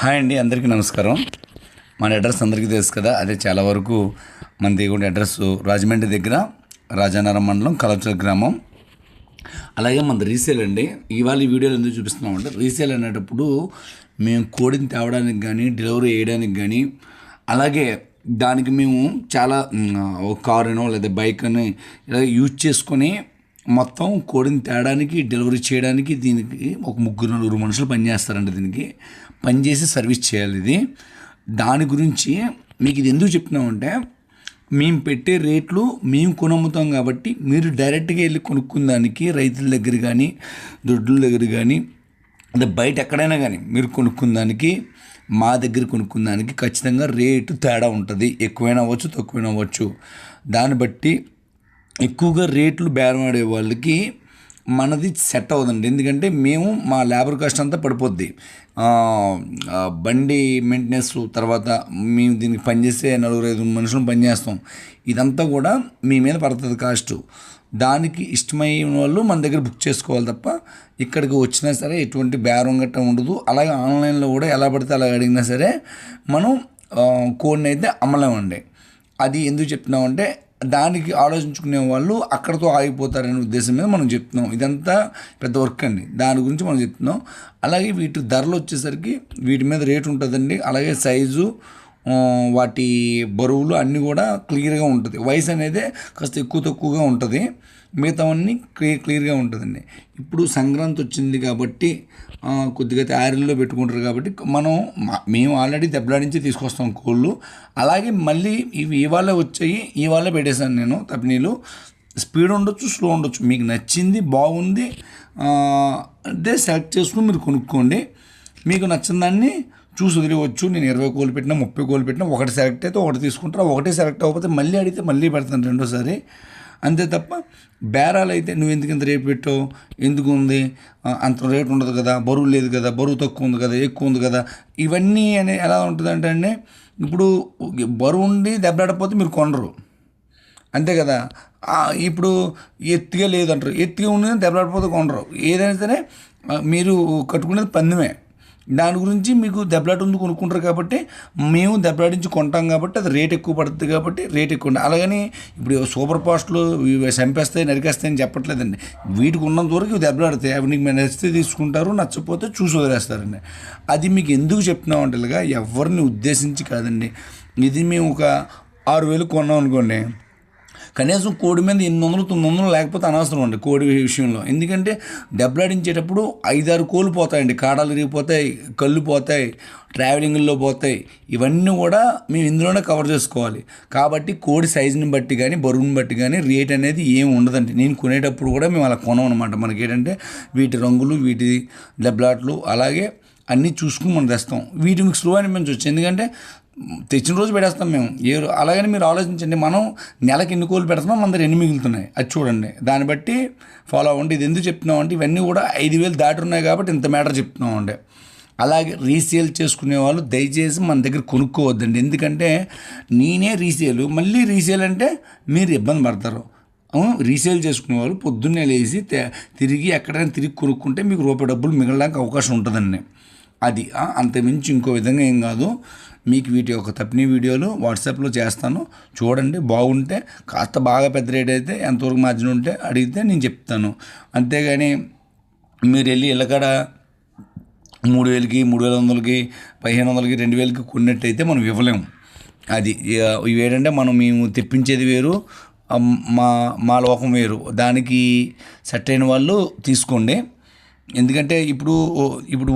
Hi అండి అందరికీ నమస్కారం. మన అడ్రస్ అందరికీ తెలుసు కదా అదే చాలా వరకు మన దిగుండే అడ్రస్ రాజమండ్రి దగ్గర రాజానగరం మండలం కలచల గ్రామం. అలాగే మన రీసేల్ అండి ఇవాళ ఈ వీడియోలో ఎందుకు చూపిస్తున్నామంటే రీసేల్ అనేటప్పుడు మేము కోడిని తేవడానికి కానీ డెలివరీ చేయడానికి కానీ అలాగే దానికి మేము చాలా ఒక కారునో లేదా బైక్ అని ఇలా యూజ్ చేసుకొని మొత్తం కోడిని తేడానికి డెలివరీ చేయడానికి దీనికి ఒక ముగ్గురు నలుగురు మనుషులు పనిచేస్తారండి దీనికి. పనిచేసి సర్వీస్ చేయాలి ఇది. దాని గురించి మీకు ఇది ఎందుకు చెప్తున్నామంటే మేము పెట్టే రేట్లు మేము కొనమ్ముతాం కాబట్టి మీరు డైరెక్ట్గా వెళ్ళి కొనుక్కున్న దానికి రైతుల దగ్గర కానీ దొడ్ల దగ్గర కానీ అంటే బయట ఎక్కడైనా కానీ మీరు కొనుక్కున్న దానికి మా దగ్గర కొనుక్కున్న దానికి ఖచ్చితంగా రేటు తేడా ఉంటుంది. ఎక్కువైనా అవ్వచ్చు తక్కువైనా అవ్వచ్చు. దాన్ని బట్టి ఎక్కువగా రేట్లు బేరం ఆడే వాళ్ళకి మనది సెట్ అవ్వదండి. ఎందుకంటే మేము మా లేబర్ కాస్ట్ అంతా పడిపోద్ది. బండి మెయింటెనెన్స్ తర్వాత మేము దీనికి పనిచేసే నలుగురు ఐదు మనుషులు పనిచేస్తాం ఇదంతా కూడా మీ మీద పడుతుంది కాస్ట్. దానికి ఇష్టమైన వాళ్ళు మన దగ్గర బుక్ చేసుకోవాలి తప్ప ఇక్కడికి వచ్చినా సరే ఎటువంటి బేరం గట్ట ఉండదు. అలాగే ఆన్లైన్లో కూడా ఎలా పడితే అలా అడిగినా సరే మనం కోడ్ని అయితే అమ్మలేమండి అది ఎందుకు చెప్తున్నామంటే దానికి ఆలోచించుకునే వాళ్ళు అక్కడతో ఆగిపోతారనే ఉద్దేశం మీద మనం చెప్తున్నాం. ఇదంతా పెద్ద వర్క్ అండి. దాని గురించి మనం చెప్తున్నాం. అలాగే వీటి ధరలు వచ్చేసరికి వీటి మీద రేటు ఉంటుందండి. అలాగే సైజు వాటి బరువులు అన్నీ కూడా క్లియర్గా ఉంటుంది. వయసు అనేది కాస్త ఎక్కువ తక్కువగా ఉంటుంది. మిగతావన్నీ క్లియర్ క్లియర్గా ఉంటుందండి. ఇప్పుడు సంక్రాంతి వచ్చింది కాబట్టి కొద్దిగా తయారీలో పెట్టుకుంటారు కాబట్టి మనం మేము ఆల్రెడీ దెబ్బలాడించి తీసుకొస్తాం కోళ్ళు. అలాగే మళ్ళీ ఇవి ఇవాళ వచ్చాయి ఇవాళ పెట్టేశాను నేను తప్పినీళ్ళు స్పీడ్ ఉండొచ్చు స్లో ఉండొచ్చు. మీకు నచ్చింది బాగుంది అంటే సెలెక్ట్ చేసుకుని మీరు కొనుక్కోండి. మీకు నచ్చిన దాన్ని చూసి వదిలేవచ్చు నేను ఇరవై కోలు పెట్టినా ముప్పై కోళ్ళు పెట్టినా ఒకటి సెలెక్ట్ అయితే ఒకటి తీసుకుంటారు? ఒకటి సెలెక్ట్ అవ్వకపోతే మళ్ళీ అడిగితే మళ్ళీ పెడతాను రెండోసారి. అంతే తప్ప బేరాలు అయితే నువ్వు ఎందుకు ఇంత రేటు పెట్టావు? ఎందుకు ఉంది? అంత రేటు ఉండదు కదా. బరువు లేదు కదా. బరువు తక్కువ ఉంది కదా. ఎక్కువ ఉంది కదా. ఇవన్నీ అనే ఎలా ఉంటుందంటే అండి ఇప్పుడు బరువు ఉండి దెబ్బలాడకపోతే మీరు కొనరు. అంతే కదా. ఇప్పుడు ఎత్తుగా లేదంటారు ఎత్తుగా ఉండి దెబ్బలాడిపోతే కొనరు. ఏదైనా సరే మీరు కట్టుకునేది పందెమే. దాని గురించి మీకు దెబ్బలాట ఉంది కొనుక్కుంటారు కాబట్టి మేము దెబ్బలాడించి కొంటాం కాబట్టి అది రేట్ ఎక్కువ పడుతుంది కాబట్టి రేట్ ఎక్కువ ఉంటుంది అలాగని ఇప్పుడు సూపర్ ఫాస్ట్లు చంపేస్తాయి నరికేస్తాయి అని చెప్పట్లేదండి. వీటికి ఉన్నంత వరకు ఇవి దెబ్బలాడతాయి. అవి నీకు నచ్చితే తీసుకుంటారు నచ్చకపోతే చూసి వదిలేస్తారండి. అది మీకు ఎందుకు చెప్తున్నాం అంటే ఎవరిని ఉద్దేశించి కాదండి. ఇది మేము ఒక ఆరు వేలు కొన్నాం అనుకోండి కనీసం కోడి మీద ఎనిమిది వందలు తొమ్మిది వందలు లేకపోతే అనవసరం అండి కోడి విషయంలో. ఎందుకంటే దెబ్బలాడించేటప్పుడు ఐదారు కోళ్ళు పోతాయండి. కాడాలు విరిగిపోతాయి కళ్ళు పోతాయి ట్రావెలింగ్లో పోతాయి. ఇవన్నీ కూడా మేము ఇందులోనే కవర్ చేసుకోవాలి. కాబట్టి కోడి సైజుని బట్టి కానీ బరువుని బట్టి కానీ రేట్ అనేది ఏమి ఉండదండి. నేను కొనేటప్పుడు కూడా మేము అలా కొనం అనమాట మనకి ఏంటంటే వీటి రంగులు వీటి దెబ్బలాట్లు అలాగే అన్నీ చూసుకుని మనం తెస్తాం. వీటి మీకు స్లో అనిపించవచ్చు. ఎందుకంటే తెచ్చిన రోజు పెట్టేస్తాం మేము. ఏ అలాగని మీరు ఆలోచించండి. మనం నెలకి ఎన్ని కోళ్ళు పెడుతున్నాం మన దగ్గర ఎన్ని మిగులుతున్నాయి. అది చూడండి. దాన్ని బట్టి ఫాలో అవ్వండి. ఇది ఎందుకు చెప్తున్నాం అంటే ఇవన్నీ కూడా ఐదు వేలు దాటి ఉన్నాయి కాబట్టి ఇంత మ్యాటర్ చెప్తున్నాం అండి. అలాగే రీసేల్ చేసుకునే వాళ్ళు దయచేసి మన దగ్గర కొనుక్కోవద్దండి. ఎందుకంటే నేనే రీసేల్. మళ్ళీ రీసేల్ అంటే మీరు ఇబ్బంది పడతారు. రీసేల్ చేసుకునే వాళ్ళు పొద్దున్నే లేచి తిరిగి ఎక్కడైనా తిరిగి కొనుక్కుంటే మీకు రూపాయి డబ్బులు మిగలడానికి అవకాశం ఉంటుందండి. అది. అంతమించి ఇంకో విధంగా ఏం కాదు. మీకు వీటి యొక్క తప్పిన వీడియోలు వాట్సాప్లో చేస్తాను. చూడండి బాగుంటే కాస్త బాగా పెద్ద రేట్ అయితే ఎంతవరకు మార్జిన్ ఉంటే అడిగితే నేను చెప్తాను. అంతేగాని మీరు వెళ్ళి ఇళ్ళకాడ మూడు వేలకి మూడు వేల వందలకి పదిహేను వందలకి రెండు వేలకి కొన్నట్టయితే మనం ఇవ్వలేము. అది ఇక ఏంటంటే మనం మేము తెప్పించేది వేరు మా మా లోకం వేరు. దానికి సెట్ అయిన వాళ్ళు తీసుకోండి. ఎందుకంటే ఇప్పుడు ఇప్పుడు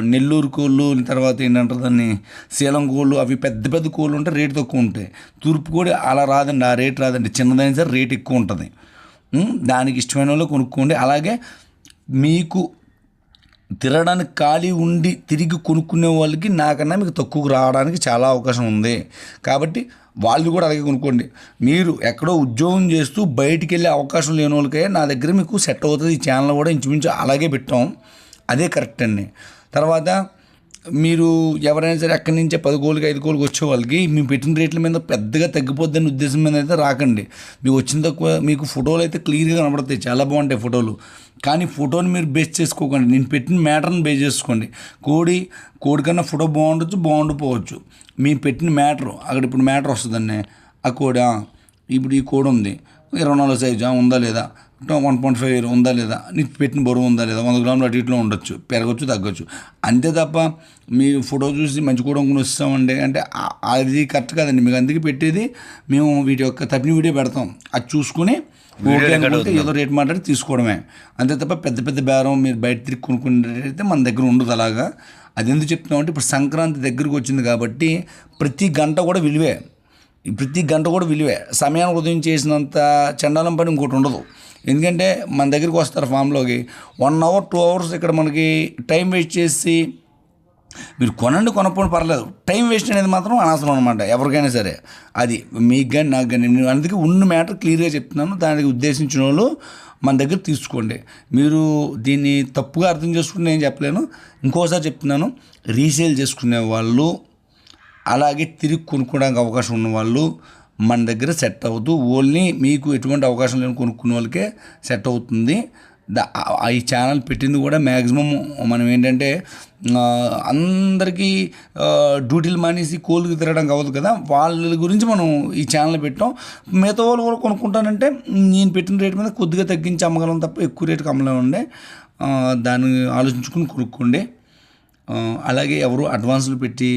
నెల్లూరు కోళ్ళు తర్వాత ఏంటంటారు దాన్ని సేలం కోళ్ళు అవి పెద్ద పెద్ద కోళ్ళు ఉంటే రేటు తక్కువ ఉంటాయి. తూర్పు కూడా అలా రాదండి ఆ రేట్ రాదండి. చిన్నదైనా సరే రేట్ ఎక్కువ ఉంటుంది. దానికి ఇష్టమైన వాళ్ళు కొనుక్కోండి. అలాగే మీకు తిరగడానికి ఖాళీ ఉండి తిరిగి కొనుక్కునే వాళ్ళకి నాకన్నా మీకు తక్కువకు రావడానికి చాలా అవకాశం ఉంది. కాబట్టి వాళ్ళు కూడా అలాగే కొనుక్కోండి. మీరు ఎక్కడో ఉద్యోగం చేస్తూ బయటికి వెళ్ళే అవకాశం లేని వాళ్ళకే నా దగ్గర మీకు సెట్ అవుతుంది. ఈ ఛానల్ కూడా ఇంచుమించు అలాగే పెట్టాం. అదే కరెక్ట్ అండి. తర్వాత మీరు ఎవరైనా సరే అక్కడి నుంచే పది కోళ్ళకి ఐదు కోళ్ళకి వచ్చే వాళ్ళకి మేము పెట్టిన రేట్ల మీద పెద్దగా తగ్గిపోద్దని ఉద్దేశం మీద అయితే రాకండి. మీకు వచ్చిన తక్కువ మీకు ఫోటోలు అయితే క్లియర్గా కనబడతాయి. చాలా బాగుంటాయి ఫోటోలు. కానీ ఫోటోని మీరు బేస్ చేసుకోకండి. నేను పెట్టిన మ్యాటర్ని బేస్ చేసుకోండి. కోడి కోడి కన్నా ఫోటో బాగుండొచ్చు బాగుండిపోవచ్చు. మీ పెట్టిన మ్యాటర్ అక్కడ ఇప్పుడు మ్యాటర్ వస్తుందండి. ఆ కోడి? ఇప్పుడు ఈ కోడి ఉంది. ఇరవై నాలుగు సైజు? ఉందా లేదా? వన్ పాయింట్ ఫైవ్ ఉందా లేదా? నీకు పెట్టిన బరువు ఉందా లేదా? వంద గ్రాములు అటు ఇట్లో ఉండొచ్చు పెరగచ్చు తగ్గొచ్చు. అంతే తప్ప మీ ఫోటో చూసి మంచి కూడా వస్తామండి అంటే అది కరెక్ట్ కాదండి. మీకు అందుకే పెట్టేది మేము వీటి యొక్క తప్పిన వీడియో పెడతాం. అది చూసుకుని ఓకే అనుకుంటే ఏదో రేట్ మాట్లాడి తీసుకోవడమే. అంతే తప్ప పెద్ద పెద్ద బేరం మీరు బయట తిరిగి కొనుక్కునేటైతే మన దగ్గర ఉండదు అలాగా. అది ఎందుకు చెప్తున్నామంటే ఇప్పుడు సంక్రాంతి దగ్గరికి వచ్చింది కాబట్టి ప్రతి గంట కూడా విలువే. ఈ ప్రతి గంట కూడా విలువే. సమయానికి ఉదయం చేసినంత చండాలం పని ఇంకోటి ఉండదు. ఎందుకంటే మన దగ్గరికి వస్తారు ఫామ్లోకి వన్ అవర్ టూ అవర్స్ ఇక్కడ మనకి టైం వేస్ట్ చేసి మీరు కొనండి కొనకపోవడం పర్లేదు. టైం వేస్ట్ అనేది మాత్రం అనవసరం అనమాట ఎవరికైనా సరే. అది మీకు కానీ నాకు కానీ నేను అందుకే ఉన్న మ్యాటర్ క్లియర్గా చెప్తున్నాను. దానికి ఉద్దేశించిన వాళ్ళు మన దగ్గర తీసుకోండి. మీరు దీన్ని తప్పుగా అర్థం చేసుకుని నేను చెప్పలేను. ఇంకోసారి చెప్తున్నాను. రీసేల్ చేసుకునే వాళ్ళు అలాగే తిరిగి కొనుక్కోవడానికి అవకాశం ఉన్న వాళ్ళు మన దగ్గర సెట్ అవుతూ ఓన్లీ మీకు ఎటువంటి అవకాశం లేని కొనుక్కునే వాళ్ళకే సెట్ అవుతుంది. ఈ ఛానల్ పెట్టింది కూడా మ్యాక్సిమం మనం ఏంటంటే అందరికీ డ్యూటీలు మానేసి కోళ్ళకి తిరగడం అవ్వదు కదా. వాళ్ళ గురించి మనం ఈ ఛానల్ పెట్టాం. మిగతా వాళ్ళు కూడా కొనుక్కుంటానంటే నేను పెట్టిన రేట్ మీద కొద్దిగా తగ్గించి అమ్మగలం తప్ప ఎక్కువ రేటుకి అమ్మలే ఉండే దాన్ని ఆలోచించుకుని కొనుక్కోండి. అలాగే ఎవరు అడ్వాన్సులు పెట్టి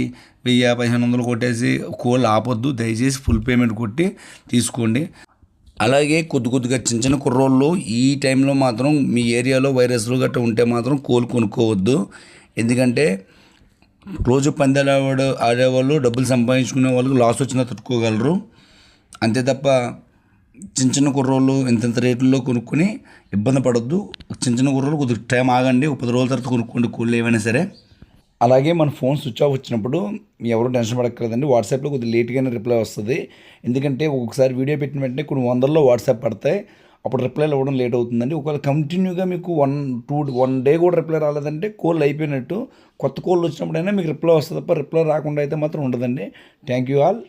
వెయ్యి పదిహేను వందలు కొట్టేసి కోళ్ళు ఆపొద్దు. దయచేసి ఫుల్ పేమెంట్ కొట్టి తీసుకోండి. అలాగే కొద్ది కొద్దిగా చిన్న చిన్న కుర్రోళ్ళు ఈ టైంలో మాత్రం మీ ఏరియాలో వైరస్లు గట్రా ఉంటే మాత్రం కోలు కొనుక్కోవద్దు. ఎందుకంటే రోజు పందాలు ఆడ ఆడేవాళ్ళు డబ్బులు సంపాదించుకునే వాళ్ళకి లాస్ వచ్చినా తట్టుకోగలరు. అంతే తప్ప చిన్న చిన్న కుర్రోళ్ళు ఇంతంత రేట్లలో కొనుక్కొని ఇబ్బంది పడొద్దు. చిన్న చిన్న కుర్రోళ్ళు కొద్దిగా టైం ఆగండి ఒక పది రోజుల తర్వాత కొనుక్కోండి కూళ్ళు ఏమైనా సరే. అలాగే మన ఫోన్ స్విచ్ ఆఫ్ వచ్చినప్పుడు ఎవరు టెన్షన్ పడక్కర్లేదండి. వాట్సాప్లో కొద్దిగా లేట్గానే రిప్లై వస్తుంది. ఎందుకంటే ఒక్కొక్కసారి వీడియో పెట్టిన వెంటనే కొన్ని వందల్లో వాట్సాప్ పడతాయి. అప్పుడు రిప్లైలు ఇవ్వడం లేట్ అవుతుందండి. ఒకవేళ కంటిన్యూగా మీకు వన్ టూ వన్ డే కూడా రిప్లై రాలేదంటే కోల్ అయిపోయినట్టు కొత్త కోళ్ళు వచ్చినప్పుడైనా మీకు రిప్లై వస్తుంది. తప్ప రిప్లై రాకుండా అయితే మాత్రం ఉండదండి. Thank you all